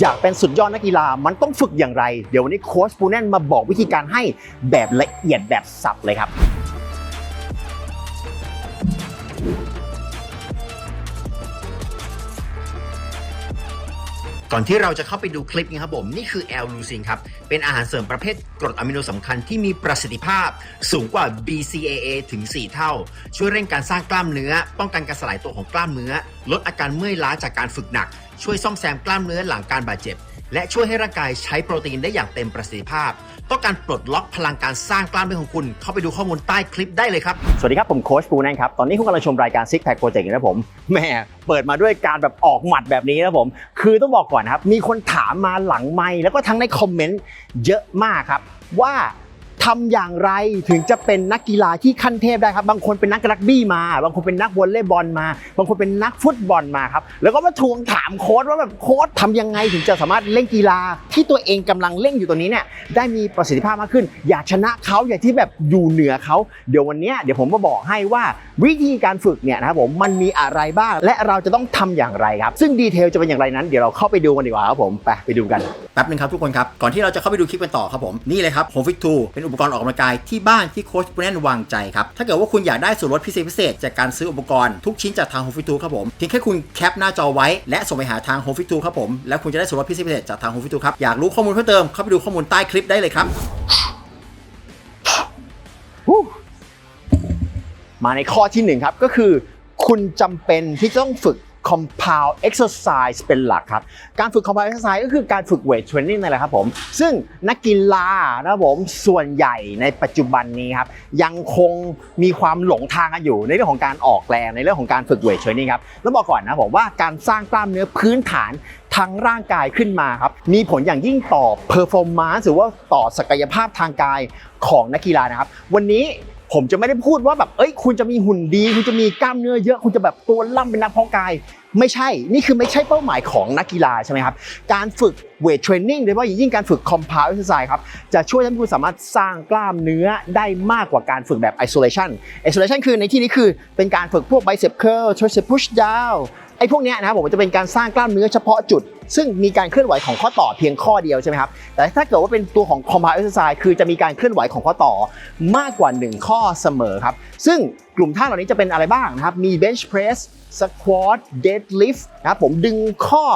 อยากเป็นสุดยอดนักกีฬามันต้องฝึกอย่างไร เดี๋ยววันนี้โค้ชปูแนนมาบอกวิธีการให้แบบละเอียดแบบสับเลยครับก่อนที่เราจะเข้าไปดูคลิปนี้ครับผมนี่คือแอลลูซินครับ เป็นอาหารเสริมประเภทกรดอะมิโนสำคัญที่มีประสิทธิภาพสูงกว่า BCAA ถึง 4 เท่า ช่วยเร่งการสร้างกล้ามเนื้อ ป้องกันการสลายตัวของกล้ามเนื้อ ลดอาการเมื่อยล้าจากการฝึกหนัก ช่วยซ่อมแซมกล้ามเนื้อหลังการบาดเจ็บ และช่วยให้ร่างกายใช้โปรตีนได้อย่างเต็มประสิทธิภาพ ต้องการปลดล็อกพลังการสร้างกล้ามเนื้อของคุณ เข้าไปดูข้อมูลใต้คลิปได้เลยครับ สวัสดีครับ ผมโค้ชปูแนนครับ ตอนนี้คุณกำลังชมรายการซิกแพคโปรเจกต์นะผมแหม่เปิดมาด้วยการแบบออกหมัดแบบนี้นะผม คือต้องบอกก่อนนะครับ มีคนถามมาหลังไมค์แล้วก็ทั้งในคอมเมนต์เยอะมากครับว่า ทำอย่างไรถึงจะเป็นนักกีฬาที่ขั้นเทพได้ครับ บางคนเป็นนักรักบี้มา บางคนเป็นนักวอลเลย์บอลมา บางคนเป็นนักฟุตบอลมาครับ แล้วก็มาทวงถามโค้ชว่าแบบโค้ชทำยังไงถึงจะสามารถเล่นกีฬาที่ตัวเองกำลังเล่นอยู่ตัวนี้เนี่ยได้มีประสิทธิภาพมากขึ้น อยากชนะเขาอยากที่แบบอยู่เหนือเขาเดี๋ยววันนี้เดี๋ยวผมมาบอกให้ว่าวิธีการฝึกเนี่ยนะครับผมมันมีอะไรบ้าง และเราจะต้องทำอย่างไรครับ ซึ่งดีเทลจะเป็นอย่างไรนั้นเดี๋ยวเราเข้าไปดูกันดีกว่าครับผมไปไปดูกันแป๊บนึงครับทุกคนครับก่อนที่เราจะเข้าไปดูคลิปกันต่อครับผมนี่เลยครับ Home Fit 2เป็นอุปกรณ์ออกกำลังกายที่บ้านที่โค้ชปูแนนวางใจครับ ถ้าเกิดว่าคุณอยากได้ส่วนลดพิเศษพิเศษจากการซื้ออุปกรณ์ทุกชิ้นจากทาง Home Fit 2ครับผมเพียงแค่คุณแคปหน้าจอไว้และส่งไปหาทาง Home Fit 2ครับผมแล้วคุณจะได้ส่วนลดพิเศษพิเศษจากทาง Home Fit 2ครับอยากรู้ข้อมูลเพิ่มเติมเข้าไปดูข้อมูลใต้คลิปได้เลยครับมาในข้อที่หนึ่งครับก็คือ คุณจำเป็นที่จะต้องฝึก compound exercise เป็นหลักครับ การฝึก compound exercise ก็คือการฝึก weight training นั่นแหละครับผม ซึ่งนักกีฬานะครับผมส่วนใหญ่ในปัจจุบันนี้ครับ ยังคงมีความหลงทางกันอยู่ในเรื่องของการออกแรงในเรื่องของการฝึก weight training ครับแล้วบอกก่อนนะผมว่าการสร้างกล้ามเนื้อพื้นฐานทั้งร่างกายขึ้นมาครับ มีผลอย่างยิ่งต่อ performance หรือว่าต่อศักยภาพทางกายของนักกีฬานะครับ วันนี้ ผมจะไม่ได้พูดว่าแบบเอ้ย คุณจะมีหุ่นดี คุณจะมีกล้ามเนื้อเยอะ คุณจะแบบตัวล่ำเป็นนักเพาะกาย ไม่ใช่ นี่คือไม่ใช่เป้าหมายของนักกีฬาใช่ไหมครับ การฝึกเวทเทรนนิ่งโดยเฉพาะอย่างยิ่งการฝึก compound exercise ครับ จะช่วยให้คุณสามารถสร้างกล้ามเนื้อได้มากกว่าการฝึกแบบ isolation isolation คือในที่นี้คือเป็นการฝึกพวก bicep curl tricep push down ไอ้พวกนี้นะครับผมจะเป็นการสร้างกล้ามเนื้อเฉพาะจุด ซึ่งมีการเคลื่อนไหวของข้อต่อเพียงข้อเดียวใช่ไหมครับ แต่ถ้าเกิดว่าเป็นตัวของ compound exercise คือจะมีการเคลื่อนไหวของข้อต่อมากกว่า 1 ข้อเสมอครับ ซึ่งกลุ่มท่าเหล่านี้จะเป็นอะไรบ้างนะครับ มี bench press squat deadlift นะครับผมดึงข้อ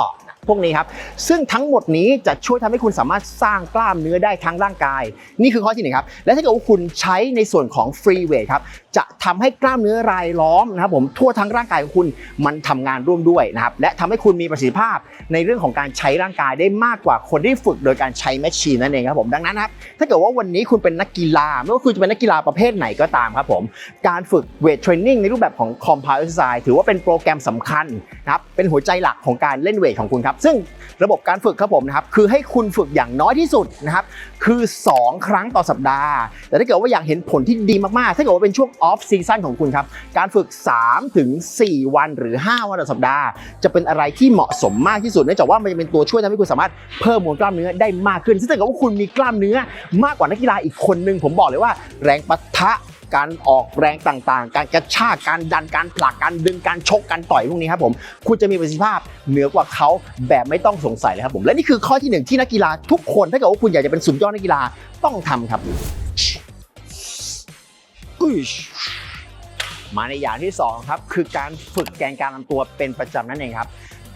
พวกนี้ครับ ซึ่งทั้งหมดนี้จะช่วยทำให้คุณสามารถสร้างกล้ามเนื้อได้ทั้งร่างกาย นี่คือข้อที่หนึ่งครับ และถ้าเกิดว่าคุณใช้ในส่วนของ free weight ครับ จะทำให้กล้ามเนื้อรายล้อมนะครับผมทั่วทั้งร่างกายของคุณมันทำงานร่วมด้วยนะครับ และทำให้คุณมีประสิทธิภาพในเรื่องของการใช้ร่างกายได้มากกว่าคนที่ฝึกโดยการใช้แมชชีนนั่นเองครับผมดังนั้นครับถ้าเกิดว่าวันนี้คุณเป็นนักกีฬาไม่ว่าคุณจะเป็นนักกีฬาประเภทไหนก็ตามครับผมการฝึกเวทเทรนนิ่งในรูปแบบของ compound exercise ถือว่าเป็นโปรแกรมสำคัญนะครับเป็นหัวใจหลักของการเล่นเวทของคุณครับซึ่งระบบการฝึกครับผมนะครับคือให้คุณฝึกอย่างน้อยที่สุดนะครับคือ 2 ครั้งต่อสัปดาห์ แต่ถ้าเกิดว่าอยากเห็นผลที่ดีมากๆ ถ้าเกิดว่าเป็นช่วง off season ของคุณครับการฝึก3ถึง4วันหรือ 5 วันต่อสัปดาห์ จะเป็นอะไรที่เหมาะสมมากที่สุดเนื่องจากว่ามันจะเป็นตัวช่วยทำให้คุณสามารถเพิ่มมวลกล้ามเนื้อได้มากขึ้นซึ่งถ้าเกิดว่าคุณมีกล้ามเนื้อมากกว่านักกีฬาอีกคนนึงผมบอกเลยว่า แรงปะทะ การออกแรงต่างๆ การกระชากการดันการผลักการดึงการชกการต่อยพวกนี้ครับผมคุณจะมีประสิทธิภาพเหนือกว่าเขาแบบไม่ต้องสงสัยเลยครับผมและนี่คือข้อที่หนึ่งที่นักกีฬาทุกคนถ้าเกิดว่าคุณอยากจะเป็นสุดยอดนักกีฬาต้องทำครับอุ้ยมาในอย่างที่สองครับคือการฝึกแกนกลารลำตัวเป็นประจำนั่นเองครับ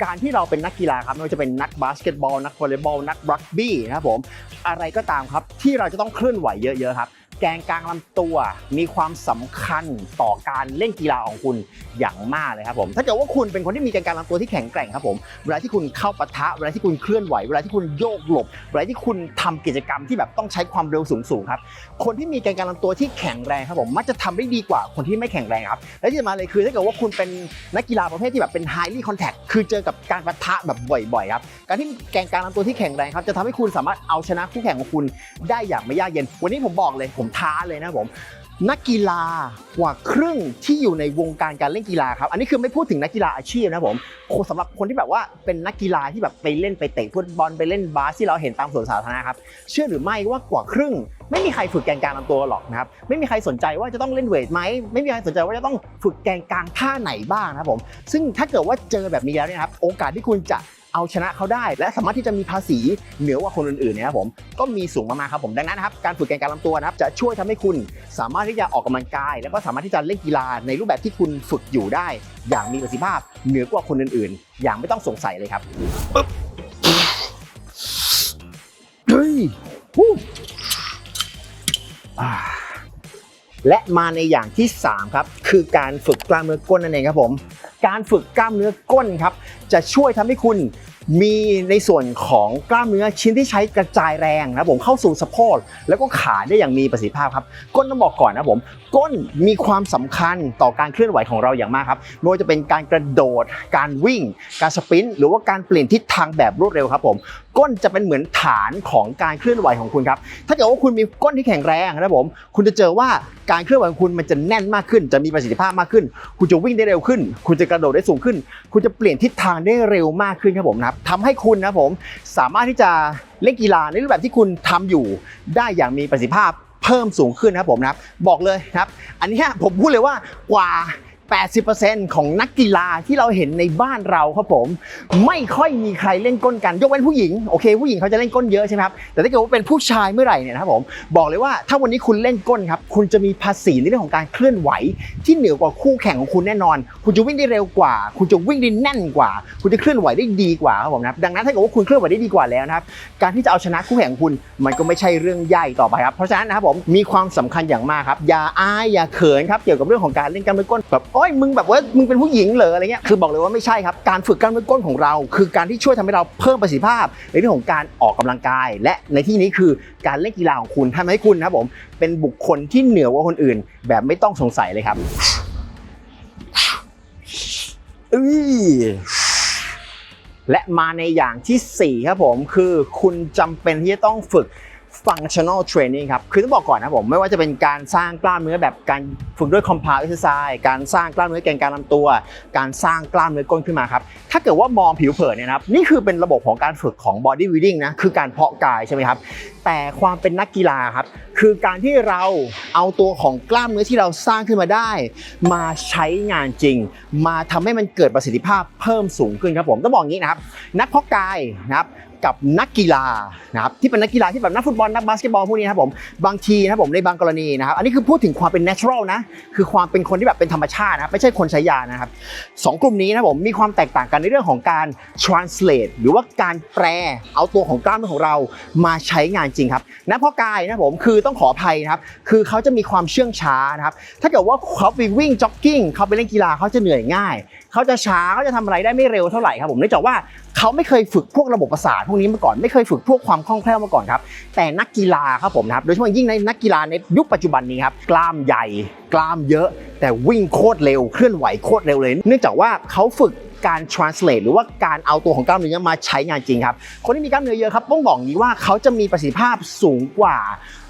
การที่เราเป็นนักกีฬาครับไม่ว่าจะเป็นนักบาสเกตบอล นักวอลเลย์บอลนักรักบี้นะครับผมอะไรก็ตามครับที่เราจะต้องเคลื่อนไหวเยอะๆครับ แกนกลางลำตัวมีความสำคัญต่อการเล่นกีฬาของคุณอย่างมากเลยครับผม ถ้าเกิดว่าคุณเป็นคนที่มีแกนกลางลำตัวที่แข็งแกร่งครับผม เวลาที่คุณเข้าปะทะ เวลาที่คุณเคลื่อนไหว เวลาที่คุณโยกหลบ เวลาที่คุณทำกิจกรรมที่แบบต้องใช้ความเร็วสูงๆครับ คนที่มีแกนกลางลำตัวที่แข็งแรงครับผม มักจะทำได้ดีกว่าคนที่ไม่แข็งแรงครับ และที่สำคัญเลยคือถ้าเกิดว่าคุณเป็นนักกีฬาประเภทที่แบบเป็น highly contact คือเจอกับการปะทะแบบบ่อยๆครับ การที่แกนกลางลำตัวที่แข็งแรงครับจะทำให้คุณสามารถเอาชนะคู่แข่งของคุณได้อย่างไม่ยากเย็น วันนี้ผมบอกเลยผมท้าเลยนะผมนักกีฬากว่าครึ่งที่อยู่ในวงการการเล่นกีฬาครับ อันนี้คือไม่พูดถึงนักกีฬาอาชีพนะผมสำหรับคนที่แบบว่าเป็นนักกีฬาที่แบบไปเล่นไปเตะฟุตบอลไปเล่นบาสที่เราเห็นตามสวนสาธารณะครับ เชื่อหรือไม่ว่ากว่าครึ่ง ไม่มีใครฝึกแกนกลางลำตัวหรอกนะครับ ไม่มีใครสนใจว่าจะต้องเล่นเวทไหม ไม่มีใครสนใจว่าจะต้องฝึกแกนกลางท่าไหนบ้างนะครับผม ซึ่งถ้าเกิดว่าเจอแบบนี้แล้วเนี่ยนะครับ โอกาสที่คุณจะ เอาชนะเขาได้ และสามารถที่จะมีภาษีเหนือกว่าคนอื่นๆเนี่ยครับผมก็มีสูงมากๆครับผมดังนั้นนะครับการฝึกแกนการลำตัวนะครับจะช่วยทำให้คุณสามารถที่จะออกกำลังกาย แล้วก็สามารถที่จะเล่นกีฬาในรูปแบบที่คุณฝึกอยู่ได้ อย่างมีประสิทธิภาพเหนือกว่าคนอื่นๆ อย่างไม่ต้องสงสัยเลยครับปึ๊บเฮ้ยและมาในอย่างที่ 3 ครับ คือการฝึกกล้ามเนื้อก้นนั่นเองครับผม การฝึกกล้ามเนื้อก้นครับ จะช่วยทำให้คุณ มีในส่วนของกล้ามเนื้อชิ้นที่ใช้กระจายแรงนะผมเข้าสู่สะโพกแล้วก็ขาได้อย่างมีประสิทธิภาพครับ ก้นต้องบอกก่อนนะผม ก้นมีความสำคัญต่อการเคลื่อนไหวของเราอย่างมากครับไม่ว่าจะเป็นการกระโดด การวิ่ง การสปรินต์หรือว่าการเปลี่ยนทิศทางแบบรวดเร็วครับผม ก้นจะเป็นเหมือนฐานของการเคลื่อนไหวของคุณครับ ถ้าเกิดว่าคุณมีก้นที่แข็งแรงนะครับผม คุณจะเจอว่าการเคลื่อนไหวของคุณมันจะแน่นมากขึ้น จะมีประสิทธิภาพมากขึ้น คุณจะวิ่งได้เร็วขึ้น คุณจะกระโดดได้สูงขึ้น คุณจะเปลี่ยนทิศทางได้เร็วมากขึ้นครับผมนะครับทำให้คุณนะผมสามารถที่จะเล่นกีฬาในรูปแบบที่คุณทำอยู่ได้อย่างมีประสิทธิภาพเพิ่มสูงขึ้นนะครับผมนะครับบอกเลยนะครับ อันนี้ผมพูดเลยว่ากว่า 80%ของนักกีฬาที่เราเห็นในบ้านเราครับผม ไม่ค่อยมีใครเล่นก้นกัน ยกเว้นผู้หญิงโอเค ผู้หญิงเขาจะเล่นก้นเยอะใช่ไหมครับแต่ถ้าเกิดว่าเป็นผู้ชายเมื่อไหร่เนี่ยนะครับผมบอกเลยว่าถ้าวันนี้คุณเล่นก้นครับคุณจะมีภาษีในเรื่องของการเคลื่อนไหว ที่เหนือกว่าคู่แข่งของคุณแน่นอน คุณจะวิ่งได้เร็วกว่า คุณจะวิ่งได้แน่นกว่า คุณจะเคลื่อนไหวได้ดีกว่าครับผมนะครับดังนั้นถ้าเกิดว่าคุณเคลื่อนไหวได้ดีกว่าแล้วนะครับการที่จะเอาชนะคู่แข่งคุณมันก็ไม่ใช่เรื่องใหญ่ต่อไปครับเพราะฉะนั้นนะครับผมมีความสำคัญอย่างมากครับอย่าอายอย่าเขินครับเกี่ยวกับเรื่องของการเล่นกล้ามเนื้อก้นแบบอ้ยมึงแบบว่ามึงเป็นผู้หญิงเหรออะไรเงี้ยคือบอกเลยว่าไม่ใช่ครับการฝึกกล้ามเนื้อก้นของเรา คือการที่ช่วยทำให้เราเพิ่มประสิทธิภาพ ในเรื่องของการออกกำลังกาย และในที่นี้คือการเล่นกีฬาของคุณทำให้คุณนะครับผมเป็นบุคคลที่เหนือกว่าคนอื่น แบบไม่ต้องสงสัยเลยครับและมาในอย่างทีสี่ 4 ครับผมคือคุณจำเป็นที่จะต้องฝึก functional training ครับ คือต้องบอกก่อนนะผม ไม่ว่าจะเป็นการสร้างกล้ามเนื้อแบบการ ฝึกด้วย compound exercise การสร้างกล้ามเนื้อแกนกลารลำตัว การสร้างกล้ามเนื้อก้นขึ้นมาครับ ถ้าเกิดว่ามองผิวเผินเนี่ยนะครับ นี่คือเป็นระบบของการฝึกของ body building นะ คือการเพาะกายใช่ไหมครับ แต่ความเป็นนักกีฬาครับ คือการที่เราเอาตัวของกล้ามเนื้อที่เราสร้างขึ้นมาได้ มาใช้งานจริง มาทำให้มันเกิดประสิทธิภาพเพิ่มสูงขึ้นครับผม ต้องบอกงี้นะครับ นักเพาะกายนะครับกับนักกีฬานะครับที่เป็นนักกีฬาที่แบบนักฟุตบอลนักบาสเกตบอลพวกนี้นะครับผมบางทีนะครับผมในบางกรณีนะครับอันนี้คือพูดถึงความเป็น natural นะคือความเป็นคนที่แบบเป็นธรรมชาตินะไม่ใช่คนใช้ยานะครับสองกลุ่มนี้นะผมมีความแตกต่างกันในเรื่องของการ translate หรือว่าการแปลเอาตัวของกล้ามเนื้อของเรามาใช้งานจริงครับนะพ่อกายนะผมคือต้องขออภัยนะครับคือเขาจะมีความเชื่องช้านะครับถ้าเกิดว่าเขาไปวิ่งจ็อกกิ้งเขาไปเล่นกีฬาเขาจะเหนื่อยง่าย เขาจะช้าเขาจะทำอะไรได้ไม่เร็วเท่าไหร่ครับผมเนื่องจากว่าเขาไม่เคยฝึกพวกระบบประสาทพวกนี้มาก่อนไม่เคยฝึกพวกความคล่องแคล่วมาก่อนครับแต่นักกีฬาครับผมนะครับโดยเฉพาะยิ่งในนักกีฬาในยุคปัจจุบันนี้ครับกล้ามใหญ่ กล้ามเยอะ แต่วิ่งโคตรเร็วเคลื่อนไหวโคตรเร็วเลย เนื่องจากว่าเขาฝึกการ translate หรือว่าการเอาตัวของกล้ามเนื้อมาใช้งานจริงครับ คนที่มีกล้ามเนื้อเยอะครับต้องบอกนี้ว่าเขาจะมีประสิทธิภาพสูงกว่า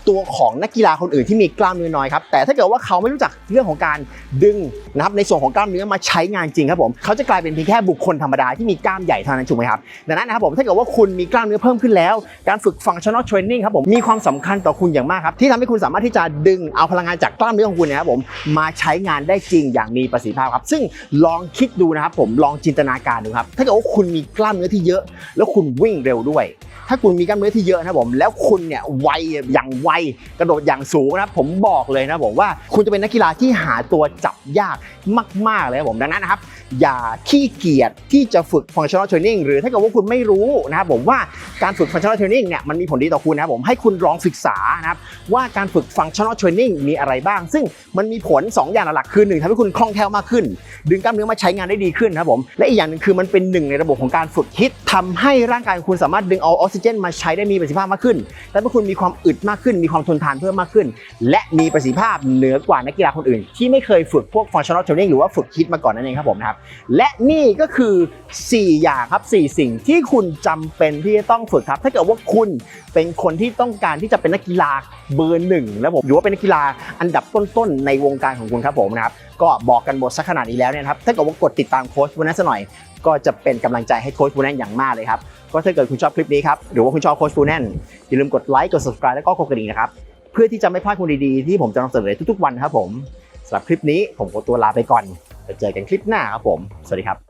ตัวของนักกีฬาคนอื่นที่มีกล้ามเนื้อน้อยครับแต่ถ้าเกิดว่าเขาไม่รู้จักเรื่องของการดึงนะครับในส่วนของกล้ามเนื้อมาใช้งานจริงครับผมเขาจะกลายเป็นเพียงแค่บุคคลธรรมดาที่มีกล้ามใหญ่เท่านั้นถูกไหมครับดังนั้นนะครับผมถ้าเกิดว่าคุณมีกล้ามเนื้อเพิ่มขึ้นแล้ว การฝึก functional training ครับผมมีความสำคัญต่อคุณอย่างมากครับที่ทำให้คุณสามารถที่จะดึงเอาพลังงานจากกล้ามเนื้อของคุณเนะครับผมมาใช้งานได้จริงอย่างมีประสิทธิภาพครับ ซึ่งลองคิดดูนะครับผมลองจินตนาการดูครับถ้าเกิดว่าคุณมีกล้ามเนื้อที่เยอะ แล้วคุณวิ่งเร็วด้วย ถ้าคุณมีกล้ามเนื้อที่เยอะนะครับผมแล้วคุณเนี่ยไวอย่างไวกระโดดอย่างสูงนะครับผมบอกเลยนะผมว่าคุณจะเป็นนักกีฬาที่หาตัวจับยากมาก ๆ เลยครับผมดังนั้นนะครับอย่าขี้เกียจที่จะฝึก functional training หรือถ้าเกิดว่าคุณไม่รู้นะครับผมว่าการฝึก functional training เนี่ยมันมีผลดีต่อคุณนะครับผมให้คุณลองศึกษานะครับว่าการฝึก functional training มีอะไรบ้าง ซึ่งมันมีผล 2 อย่างหลักคือหนึ่งทำให้คุณคล่องแคล่วมากขึ้น ดึงกล้ามเนื้อมาใช้งานได้ดีขึ้นนะครับผมและอีกอย่างหนึ่งคือมันเป็นหนึ่งในระบบของการฝึกฮิตทำให้ร่างกายของคุณสามารถดึงเอาออกซิเจน มาใช้ได้มีประสิทธิภาพมากขึ้นและเมื่อคุณมีความอึดมากขึ้นมีความทนทานเพิ่มมากขึ้น และมีประสิทธิภาพเหนือกว่านักกีฬาคนอื่น ที่ไม่เคยฝึกพวก functional training หรือว่าฝึกคิดมาก่อนนั่นเองครับผมนะครับ และนี่ก็คือ 4 อย่างครับ 4 สิ่งที่คุณจำเป็นที่จะต้องฝึกครับ ถ้าเกิดว่าคุณเป็นคนที่ต้องการที่จะเป็นนักกีฬาเบอร์หนึ่งแล้วผมหรือว่าเป็นนักกีฬาอันดับต้นๆในวงการของคุณครับผมนะครับ ก็บอกกันหมดสักขนาดนี้แล้วเนี่ยครับถ้าเกิดว่ากดติดตามโค้ชบูนันสักหน่อย ก็จะเป็นกำลังใจให้โค้ชบูนันอย่างมากเลยครับก็ถ้าเกิดคุณชอบคลิปนี้ครับหรือว่าคุณชอบโค้ชบูนันอย่าลืมกดไลค์กด subscribe แล้วก็กดกระดิ่งนะครับเพื่อที่จะไม่พลาดคนดีๆที่ผมจะนำเสนอทุกๆวันครับผมสำหรับคลิปนี้ผมขอตัวลาไปก่อนไปเจอกันคลิปหน้าครับผม สวัสดีครับ